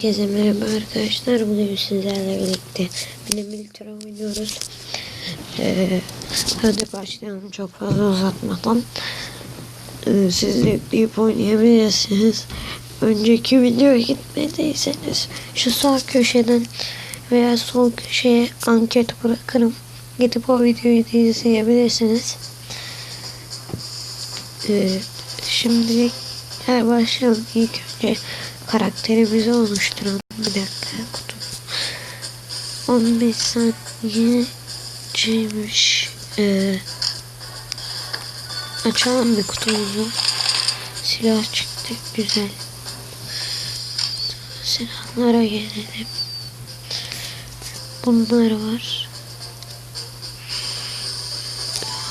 Herkese merhaba arkadaşlar. Bugün sizlerle birlikte Mini Military oynuyoruz. Ee, hadi başlayalım çok fazla uzatmadan. Ee, siz de yükleyip oynayabilirsiniz. Önceki videoya gitmediyseniz şu sağ köşeden veya sol köşeye anket bırakırım. Gidip o videoyu da izleyebilirsiniz. Ee, şimdi her başlayalım. İlk önce karakterimizi oluşturalım. Bir dakika kutu. 15 saniye. Ee, açalım bir kutumuzu. Silah çıktı. Güzel. Silahlara gelelim. Bunlar var.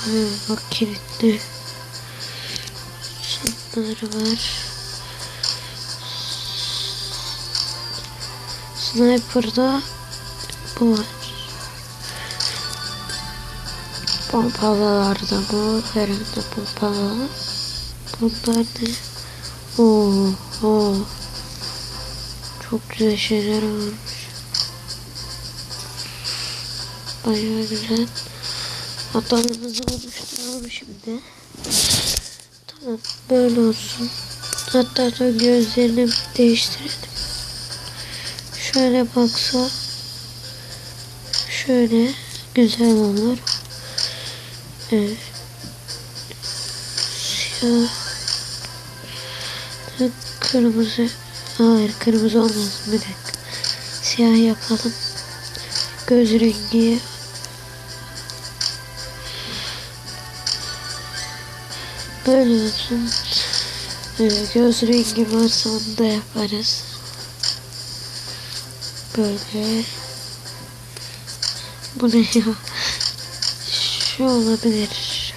Ee, bak kilitli. Şunlar var. Sniper'da bu var. Pompalılarda bu. Herhalde pompalı. Bunlar ne? Oo, oo. Çok güzel şeyler varmış. Bayağı güzel. Adamımızı oluşturalım şimdi. Böyle olsun. Hatta da gözlerini değiştirelim. Şöyle baksa şöyle güzel olur. Evet. Siyah. Kırmızı. Hayır kırmızı olmaz. Bir dakika. Siyah yapalım. Göz rengi. Böyle olsun. Ee, göz rengi varsa onu da yaparız. Böyle. Bu ne ya? Şu olabilir.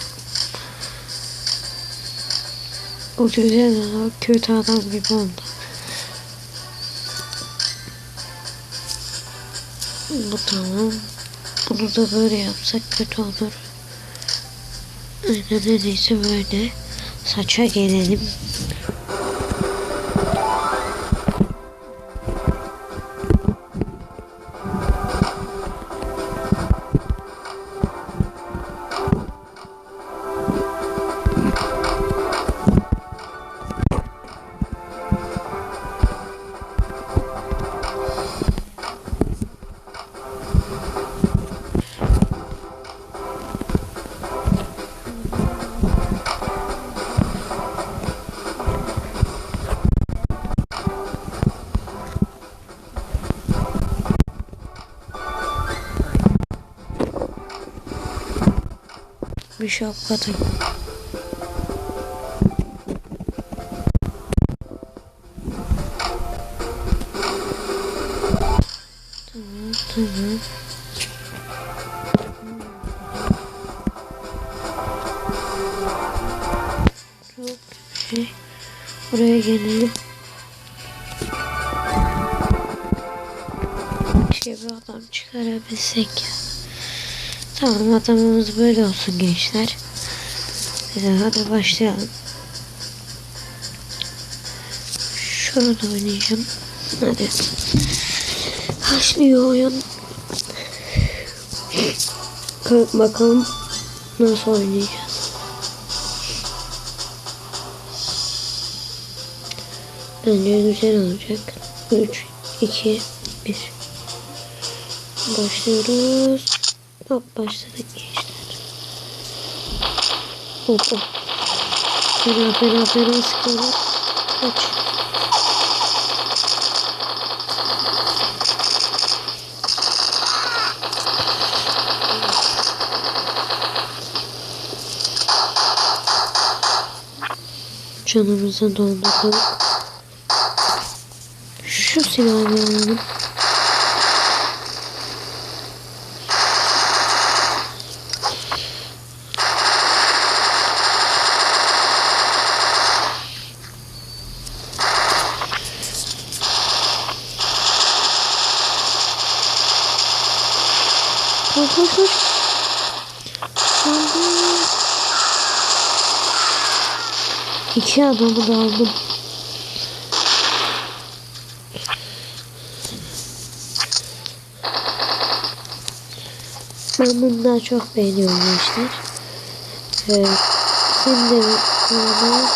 Bu güzel ama kötü adam gibi oldu. Bu tamam. Bunu da böyle yapsak kötü olur. Aynen öyleyse böyle. Saça gelelim. Bir şapka tak. Şey. Buraya gelelim. Şey bir adam çıkarabilsek ya. Tamam adamımız böyle olsun gençler. Ee, hadi başlayalım. Şurada oynayacağım. Hadi. Başlıyor oyun. Ka- Bakalım nasıl oynayacağız. Bence güzel olacak. 3, 2, 1. Başlıyoruz. Hop başladık gençler. Hop hop. Fena fena fena sıkıyorlar. Kaç. Canımızı doldurduk. Şu silahı alalım. İki adamı da aldım. Ben bunu daha çok beğeniyorum gençler. Evet. Şimdi bunu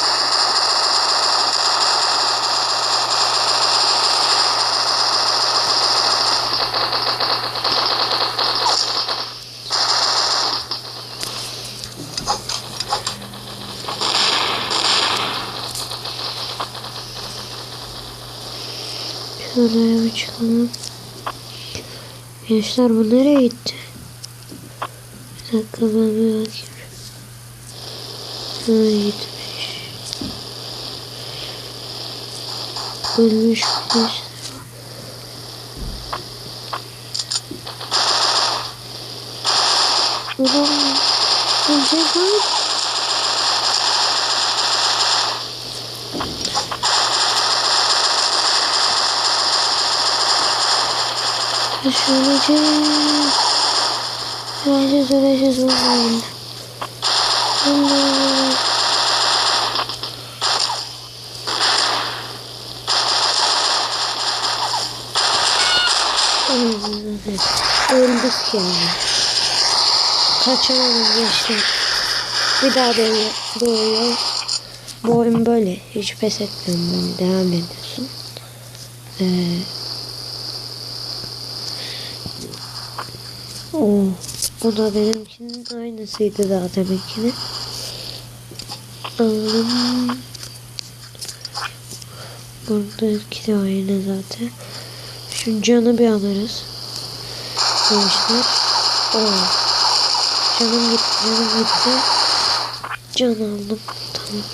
Şuraya bir çıkalım. Gençler bu nereye gitti? Bir dakika ben bir bakayım. Ha gitmiş. Ölmüş gençler. Ulan ölecek lan. Düşüneceğiz. Öleceğiz öleceğiz. Vallahi. Öldük yani. Kaçamadım gençler. Bir daha böyle doğuyor. Bu oyun böyle. Hiç pes etmiyorum. Devam ediyorsun. Ee, o, o da benimkinin aynısıydı daha deminkinin. Aldım. Buradaki de aynı zaten. Şu canı bir alırız. Gençler. Oo. Canım gitti, canım gitti. Can aldım. Tamam.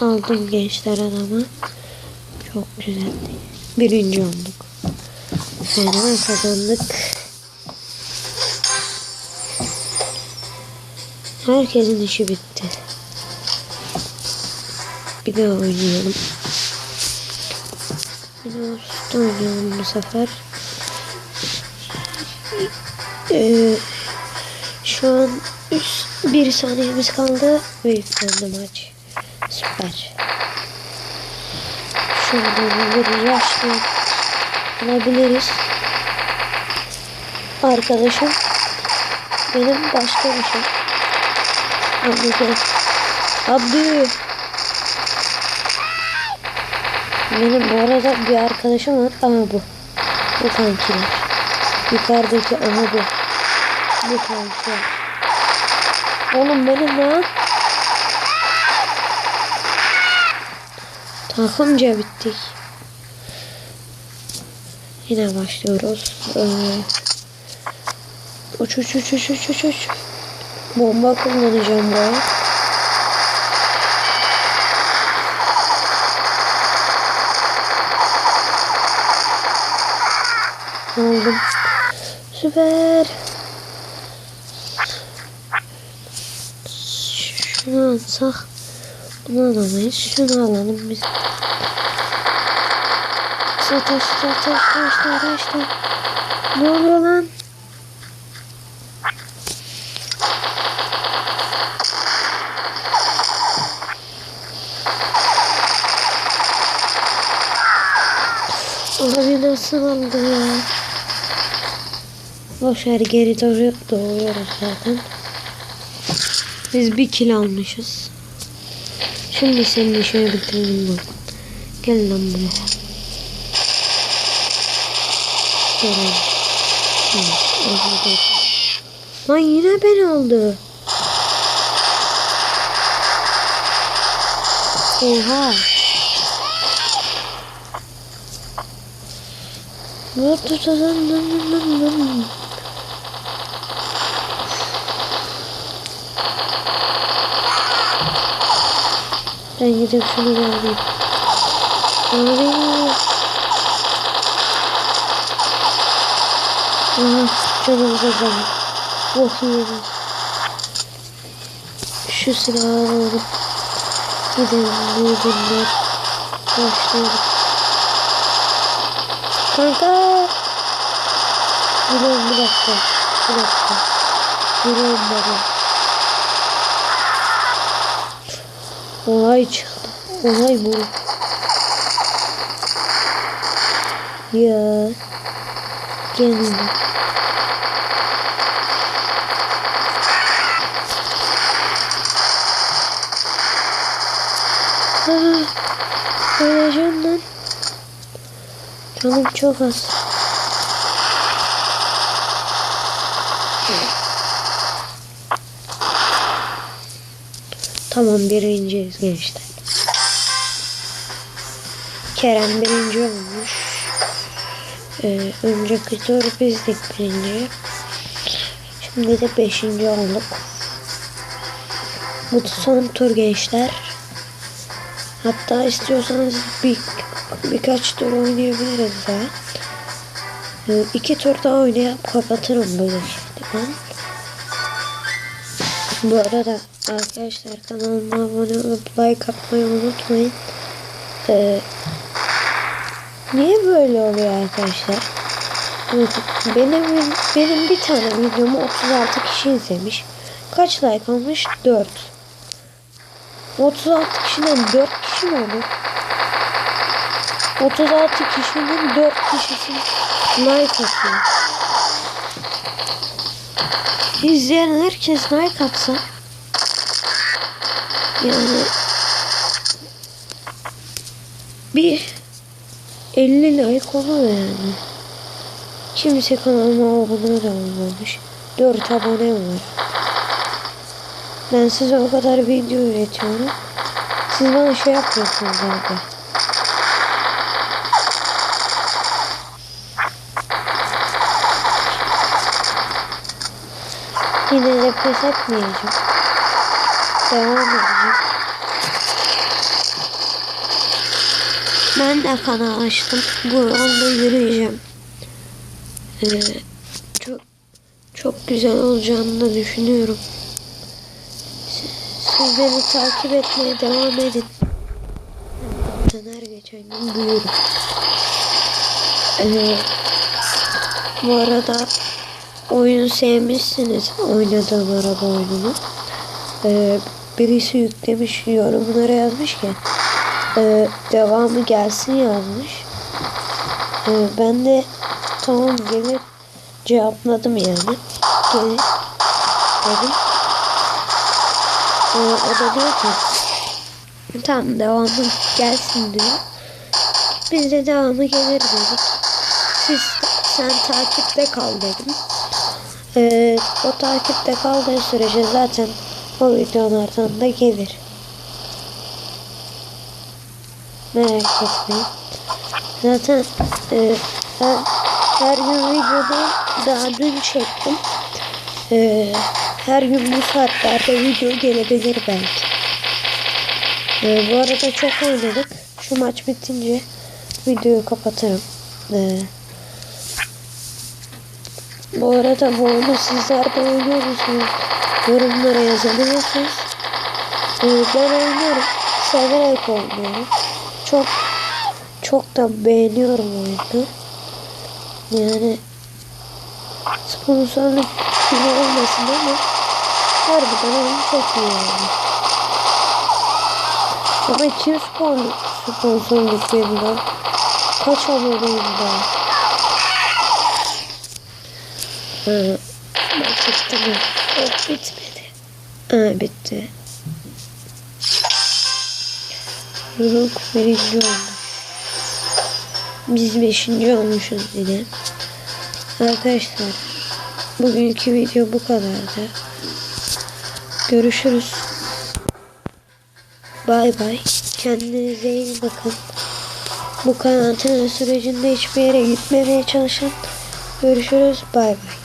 Aldım gençler adamı. Çok güzel. Birinci olduk. Fena kazandık. Herkesin işi bitti. Bir daha oynayalım. Bir daha üstte oynayalım bu sefer. Ee, şu an üst, bir saniyemiz kaldı ve yüklendi maç. Süper. Şuradan bir yaşlı alabiliriz. Arkadaşım benim başka bir şey. Gel. Abi. Benim bu arada bir arkadaşım var ama bu. Bu kankiler. Yukarıdaki ama bu. Bu kankiler. Oğlum benim lan. Takımca bittik. Yine başlıyoruz. Ee, uç uç uç uç uç uç uç. Bomba kullanacağım bu. Aldım. Süper. Şunu alsak. Bunu alamayız. Şunu alalım biz. Sataş sataş taşlar taşlar. Ne oluyor lan? Abi nasıl aldı ya? Boşver geri doğru doğuyoruz zaten. Biz bir kill almışız. Şimdi senin işini bitirelim bak. Gel lan buraya. Gel. Evet, Lan yine ben aldı. Oha. Ne tutalım? Ben gidip şunu alayım. Abi. Aha canım kazandı. Oh iyi. Şu silahı alalım. Gidelim ne günler. Başlayalım. Kanka. Geliyorum bir dakika. Bir dakika. Geliyorum baba. Olay çıktı. Olay bu. Ya. Gelin. Ah, öleceğim. Canım çok az. Tamam birinciyiz gençler. Kerem birinci olmuş. Ee, önceki tur bizdik birinci. Şimdi de beşinci olduk. Bu son tur gençler. Hatta istiyorsanız bir, birkaç tur oynayabiliriz daha. Ee, iki tur daha oynayıp kapatırım şeydi ben. Bu arada arkadaşlar kanalıma abone olup like atmayı unutmayın. Ee, niye böyle oluyor arkadaşlar? Benim benim bir tane videomu 36 kişi izlemiş. Kaç like almış? 4. 36 kişiden 4 kişi mi olur? 36 kişinin 4 kişisi like atıyor. İzleyen herkes like atsa yani bir 50 like olur yani. Kimse kanalıma abone de olmamış. 4 abone var. Ben size o kadar video üretiyorum. Siz bana şey yapıyorsunuz abi. Yine de pes etmeyeceğim. Devam edeceğim. Ben de kanal açtım. Bu anda yürüyeceğim. Ee, çok çok güzel olacağını da düşünüyorum. Siz, beni takip etmeye devam edin. Ben her geçen gün büyüyorum. Ee, bu arada oyunu sevmişsiniz. Oynadığım araba oyununu. Ee, birisi yüklemiş yorumlara yazmış ki e, devamı gelsin yazmış. E, ben de tamam gelir cevapladım yani. Gelir dedim. E, o da diyor ki tamam devamı gelsin diyor. Biz de devamı gelir dedik. Siz sen takipte kal dedim. E, o takipte kaldığı sürece zaten o videolardan da gelir. Merak etmeyin. Zaten e, ben her gün videoda daha dün çektim. E, her gün bu saatlerde video gelebilir belki. E, bu arada çok oynadık. Şu maç bitince videoyu kapatırım. E, bu arada bu oyunu sizler de oynuyor musunuz? Yorumlara yazabilirsiniz. E, ben oynuyorum. Severek oynuyorum çok çok da beğeniyorum oyunu. Yani sponsorluk gibi olmasın ama harbiden oyun çok iyi yani. Ama kim sponsorluk veriyor? Kaç aboneyim daha? Bak bitti mi? Yok bitmedi. Ha bitti. Yuruk birinci olmuş. Biz beşinci olmuşuz yine. Arkadaşlar bugünkü video bu kadardı. Görüşürüz. Bay bay. Kendinize iyi bakın. Bu karantina sürecinde hiçbir yere gitmemeye çalışın. Görüşürüz. Bay bay.